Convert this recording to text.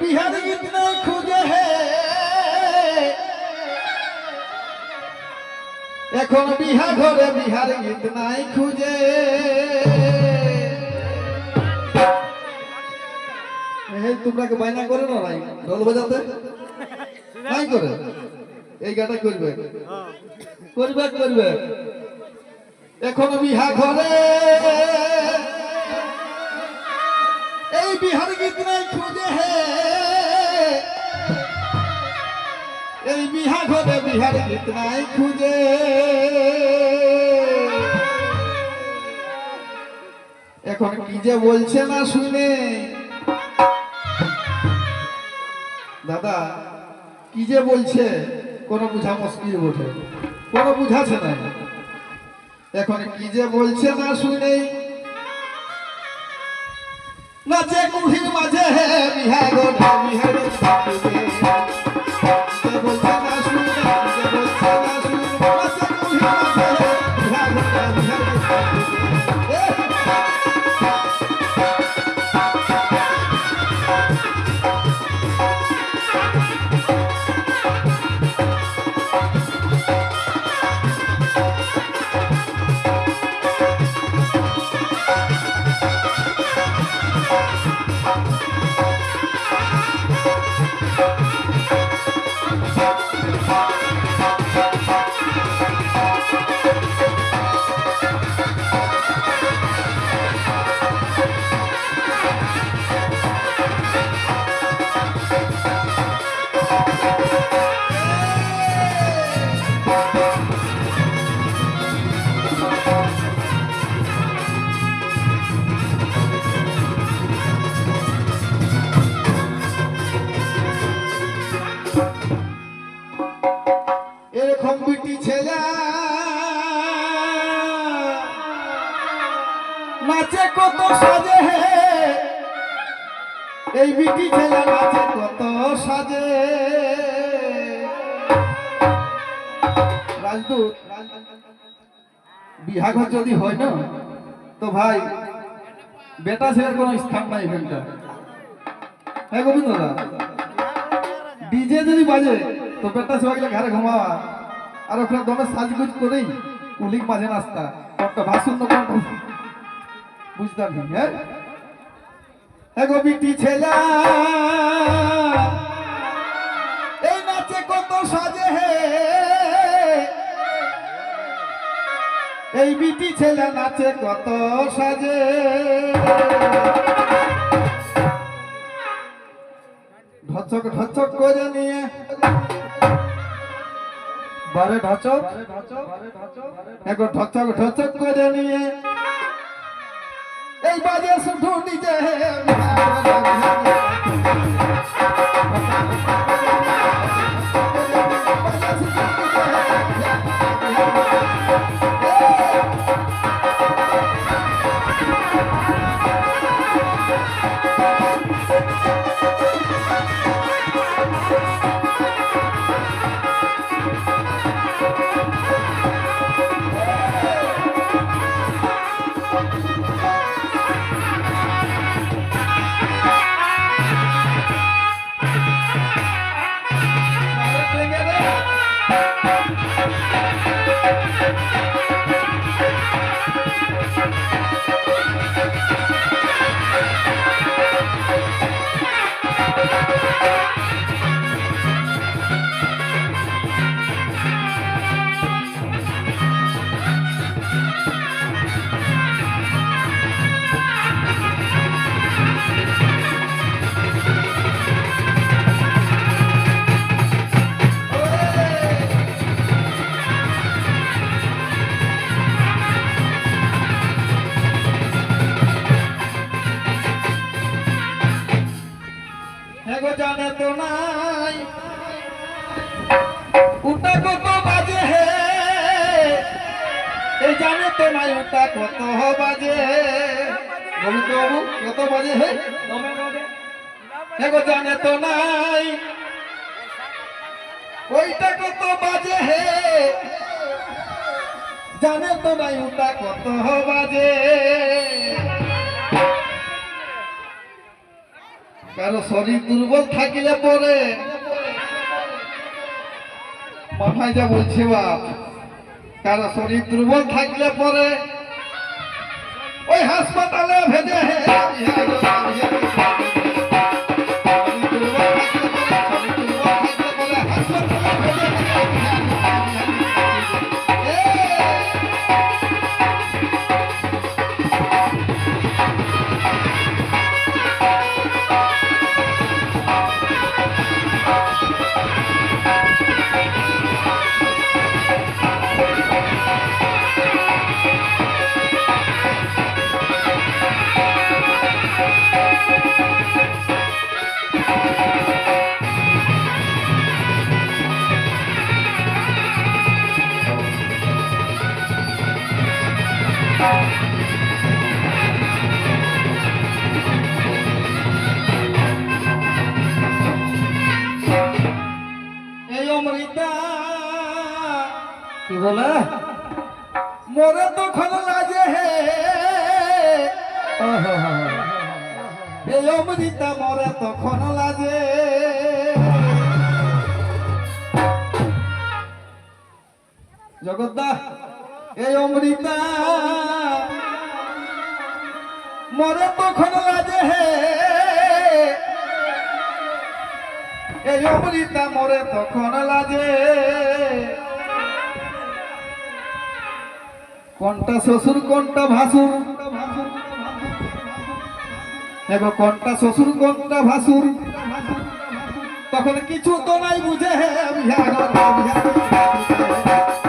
बिहार इतना খুঁজে হে এখন বিহা ঘরে বিহার গীত নাই খুঁজে এই তোমরা কি বাইনা করে না ভাই ঢোল বাজাতে নাই করে এই গাটা করবে করবে করবে এখন বিহা ঘরে এই বিহার গীত নাই খুঁজে হে। এই বিহা ঘরে বিহার গীত নাই খুঁজে। এখন কি যে বলছে না শুনে? দাদা, কি যে বলছে? কোনো বুঝা মুশকিল ওঠে কোনো বুঝাছে না? এখন কি যে বলছে না শুনে নাচে কুঠির মাঝে হে বিহা গো কত সাজে এই বিটি ছেলে নাচে কত সাজে। রাজদূত, বিহাঘর যদি হয় না, তো ভাই, বেটা ছেলের কোনো স্থান নাই এখানটা। হ্যাঁ গোবিন্দ ডিজে যদি বাজে, তো বেটা সবাইকে ঘরে ঘুমাওয়া। আর ওখানে দমে সাজগুজ করেই কুলিক মাঝে নাস্তা। কোনটা ভাষণ না কোনটা বুঝতাম হ্যাঁ? এগো বিটি ছেলা। এই নাচে কত সাজে হে। এই বিটি ছেলে নাচে কত সাজে। ঢচক ঢচক করে নিয়ে। বারে ঢচক। এখন ঢচক ঢচক করে নিয়ে। এই বাজে শুধু নিজে ঘণ্টা কত বাজে? বাবু, কত বাজে হে? দেখো জানে তো নাই। ওইটা কত বাজে হে? জানে তো নাই ওটা কত বাজে। কারও শরীর দুর্বল থাকিলে পরে মাথায় যা বলছি বাপ, কারও শরীর দুর্বল থাকলে পরে ওই হাসপাতালে ভেজে কি বলে মোরে তখন লাগে হে। হো অমৃতা মোরে তখন লাগে। জগদ্দা, এই অমৃতা মরে তখন লাগে হে। এই অমৃতা মরে তখন লাগে। কোনটা শ্বশুর কোনটা ভাসুর দেখো কোনটা শ্বশুর কোনটা ভাসুর তখন কিছু তো নাই বুঝে হে বিহার বিহার